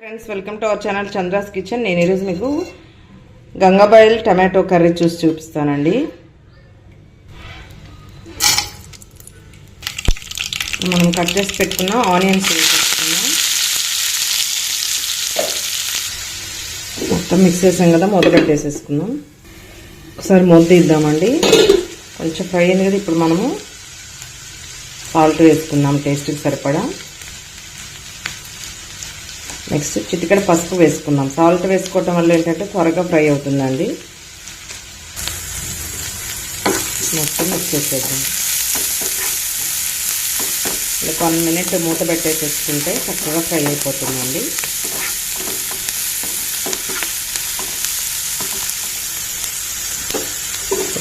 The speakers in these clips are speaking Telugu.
Friends welcome to our channel Chandra's kitchen నేను ఈరోజు మీకు గంగాబాయిల్ టమాటో కర్రీ చూసి చూపిస్తానండి. మనం కట్ చేసి పెట్టుకున్న ఆనియన్స్ వేసేసుకున్నాం మొత్తం మిక్స్ చేసాం కదా మూత పెట్టేసేసుకుందాం. ఒకసారి మూత ఇద్దామండి కొంచెం ఫ్రై అయింది కదా ఇప్పుడు మనము సాల్ట్ వేసుకుందాం టేస్ట్కి సరిపడా. నెక్స్ట్ చిటికడ పసుపు వేసుకుందాం సాల్ట్ వేసుకోవటం వల్ల ఏంటంటే త్వరగా ఫ్రై అవుతుందండి. మొత్తం మిక్స్ చేసేద్దాం. ఇలా వన్ మినిట్ మూత పెట్టేసేసుకుంటే చక్కగా ఫ్రై అయిపోతుందండి.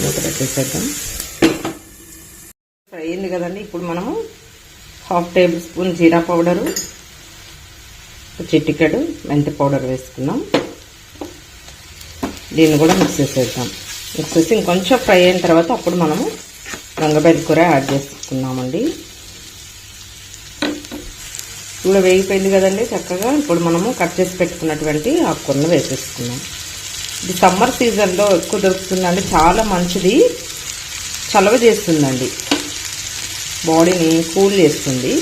మూత పెట్టేసేద్దాం. ఫ్రై అయింది కదండి. ఇప్పుడు మనము హాఫ్ టేబుల్ స్పూన్ జీరా పౌడరు. చిటికెడు మెంతి పౌడర్ వేసుకున్నాం. దీన్ని కూడా మిక్స్ చేసేద్దాం. మిక్స్ చేసి ఇంకొంచెం ఫ్రై అయిన తర్వాత అప్పుడు మనము రంగబెల్లి కూర యాడ్ చేసుకున్నామండి. కూడా వేగిపోయింది కదండి చక్కగా. ఇప్పుడు మనము కట్ చేసి పెట్టుకున్నటువంటి ఆ ఆకుకూరను వేసేసుకున్నాం. ఇది సమ్మర్ సీజన్లో ఎక్కువ దొరుకుతుందండి. చాలా మంచిది. చలవ చేస్తుందండి. బాడీని కూల్ చేస్తుంది.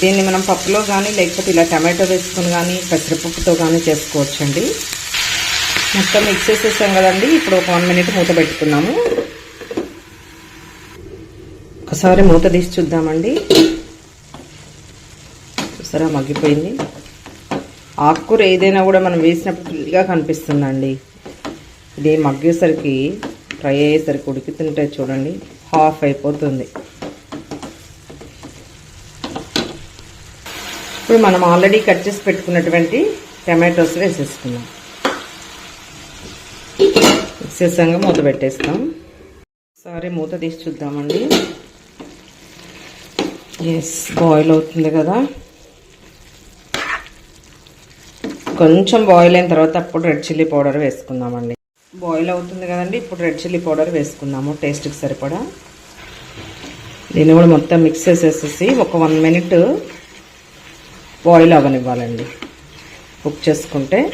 దీన్ని మనం పప్పులో కానీ లేకపోతే ఇలా టమాటో వేసుకొని కానీ పెసరపప్పుతో కానీ చేసుకోవచ్చండి. మొత్తం మిక్స్ చేసేసాం కదండి. ఇప్పుడు ఒక వన్ మినిట్ మూత పెట్టుకున్నాము. ఒకసారి మూత తీసి చూద్దామండి. చూసారా మగ్గిపోయింది. ఆకుకూర ఏదైనా కూడా మనం వేసినప్పుడు ఫుల్గా కనిపిస్తుందండి. ఇది మగ్గేసరికి ఫ్రై అయ్యేసరికి తింటే చూడండి హాఫ్ అయిపోతుంది. ఇప్పుడు మనం ఆల్రెడీ కట్ చేసి పెట్టుకున్నటువంటి టమాటోస్ వేసేసుకుందాం. విశేషంగా మూత పెట్టేస్తాం. ఒకసారి మూత తీసి చూద్దామండి. ఎస్ బాయిల్ అవుతుంది కదా. కొంచెం బాయిల్ అయిన తర్వాత అప్పుడు రెడ్ చిల్లీ పౌడర్ వేసుకుందామండి. బాయిల్ అవుతుంది కదండి ఇప్పుడు రెడ్ చిల్లీ పౌడర్ వేసుకుందాము టేస్ట్కి సరిపడా. దీన్ని కూడా మొత్తం మిక్స్ చేసేసేసి ఒక వన్ మినిట్ బాయిల్ అవ్వనివ్వాలండి కుక్ చేసుకుంటే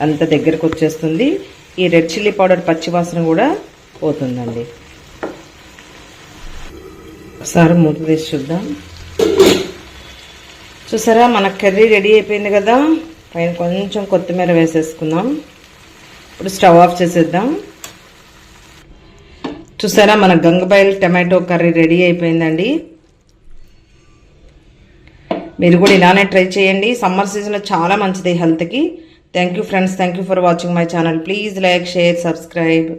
అంత దగ్గరకు వచ్చేస్తుంది. ఈ రెడ్ చిల్లీ పౌడర్ పచ్చివాసన కూడా పోతుందండి. ఒకసారి మూత తీసి చూద్దాం. చూసారా మన కర్రీ రెడీ అయిపోయింది కదా. పైన కొంచెం కొత్తిమీర వేసేసుకుందాం. ఇప్పుడు స్టవ్ ఆఫ్ చేసేద్దాం. చూసారా మన గంగబాయిల్ టమాటో కర్రీ రెడీ అయిపోయిందండి. మీరు కూడా ఇలానే ట్రై చేయండి. సమ్మర్ సీజన్లో చాలా మంచిది హెల్త్కి. Thank you friends thank you for watching my channel please like share subscribe